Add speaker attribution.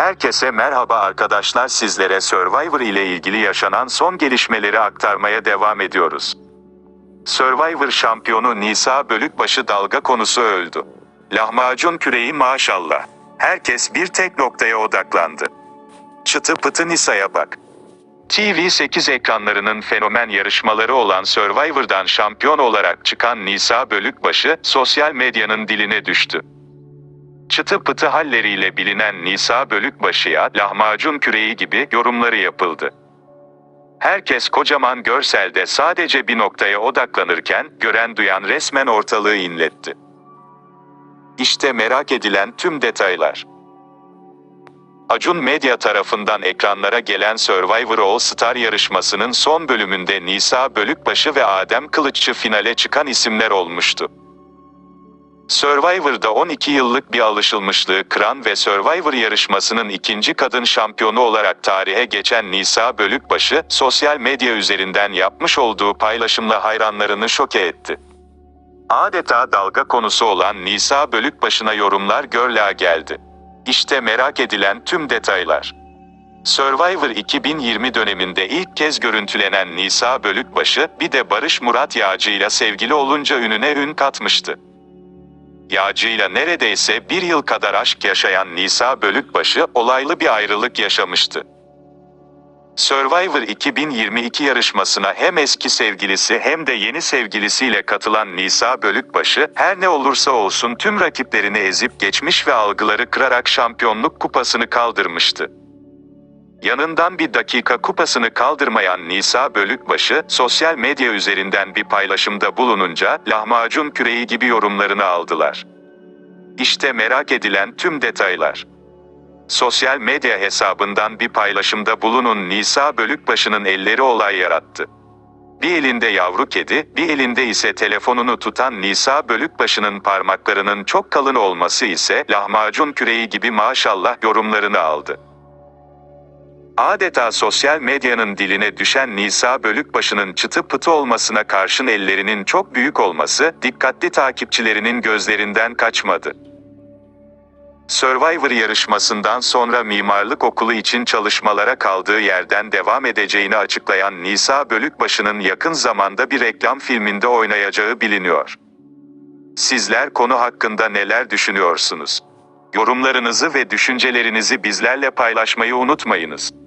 Speaker 1: Herkese merhaba arkadaşlar sizlere Survivor ile ilgili yaşanan son gelişmeleri aktarmaya devam ediyoruz. Survivor şampiyonu Nisa Bölükbaşı dalga konusu öldü. Lahmacun küreği maşallah. Herkes bir tek noktaya odaklandı. Çıtı pıtı Nisa'ya bak. TV8 ekranlarının fenomen yarışmaları olan Survivor'dan şampiyon olarak çıkan Nisa Bölükbaşı, sosyal medyanın diline düştü. Çıtı pıtı halleriyle bilinen Nisa Bölükbaşı'ya lahmacun küreği gibi yorumları yapıldı. Herkes kocaman görselde sadece bir noktaya odaklanırken, gören duyan resmen ortalığı inletti. İşte merak edilen tüm detaylar. Acun Medya tarafından ekranlara gelen Survivor All Star yarışmasının son bölümünde Nisa Bölükbaşı ve Adem Kılıççı finale çıkan isimler olmuştu. Survivor'da 12 yıllık bir alışılmışlığı kıran ve Survivor yarışmasının ikinci kadın şampiyonu olarak tarihe geçen Nisa Bölükbaşı, sosyal medya üzerinden yapmış olduğu paylaşımla hayranlarını şoke etti. Adeta dalga konusu olan Nisa Bölükbaşı'na yorumlar görlüğe geldi. İşte merak edilen tüm detaylar. Survivor 2020 döneminde ilk kez görüntülenen Nisa Bölükbaşı, bir de Barış Murat Yağcı ile sevgili olunca ününe ün katmıştı. Yağcı'yla neredeyse bir yıl kadar aşk yaşayan Nisa Bölükbaşı, olaylı bir ayrılık yaşamıştı. Survivor 2022 yarışmasına hem eski sevgilisi hem de yeni sevgilisiyle katılan Nisa Bölükbaşı, her ne olursa olsun tüm rakiplerini ezip geçmiş ve algıları kırarak şampiyonluk kupasını kaldırmıştı. Yanından bir dakika kupasını kaldırmayan Nisa Bölükbaşı, sosyal medya üzerinden bir paylaşımda bulununca, lahmacun küreği gibi yorumlarını aldılar. İşte merak edilen tüm detaylar. Sosyal medya hesabından bir paylaşımda bulunun Nisa Bölükbaşı'nın elleri olay yarattı. Bir elinde yavru kedi, bir elinde ise telefonunu tutan Nisa Bölükbaşı'nın parmaklarının çok kalın olması ise lahmacun küreği gibi maşallah yorumlarını aldı. Adeta sosyal medyanın diline düşen Nisa Bölükbaşı'nın çıtı pıtı olmasına karşın ellerinin çok büyük olması, dikkatli takipçilerinin gözlerinden kaçmadı. Survivor yarışmasından sonra mimarlık okulu için çalışmalara kaldığı yerden devam edeceğini açıklayan Nisa Bölükbaşı'nın yakın zamanda bir reklam filminde oynayacağı biliniyor. Sizler konu hakkında neler düşünüyorsunuz? Yorumlarınızı ve düşüncelerinizi bizlerle paylaşmayı unutmayınız.